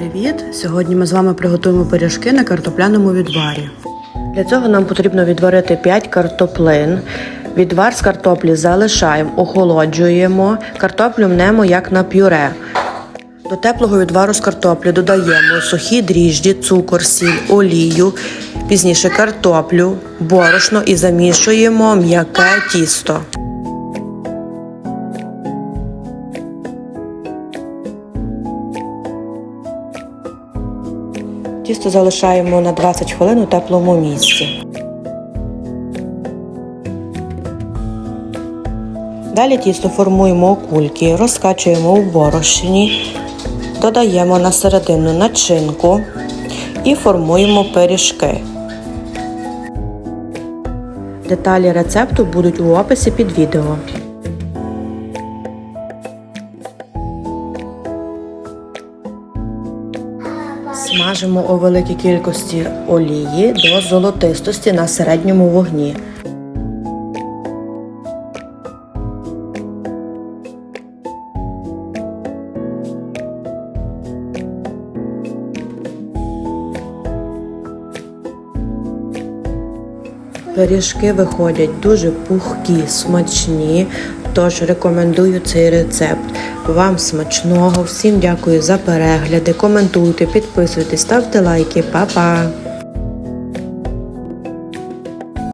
Привіт! Сьогодні ми з вами приготуємо пиріжки на картопляному відварі. Для цього нам потрібно відварити 5 картоплин. Відвар з картоплі залишаємо, охолоджуємо, картоплю мнемо як на пюре. До теплого відвару з картоплі додаємо сухі дріжджі, цукор, сіль, олію, пізніше картоплю, борошно і замішуємо м'яке тісто. Тісто залишаємо на 20 хвилин у теплому місці. Далі тісто формуємо у кульки, розкачуємо у борошні, додаємо на середину начинку і формуємо пиріжки. Деталі рецепту будуть у описі під відео. Смажимо у великій кількості олії до золотистості на середньому вогні. Пиріжки виходять дуже пухкі, смачні, тож рекомендую цей рецепт. Вам смачного, всім дякую за перегляди, коментуйте, підписуйтесь, ставте лайки, Па-па!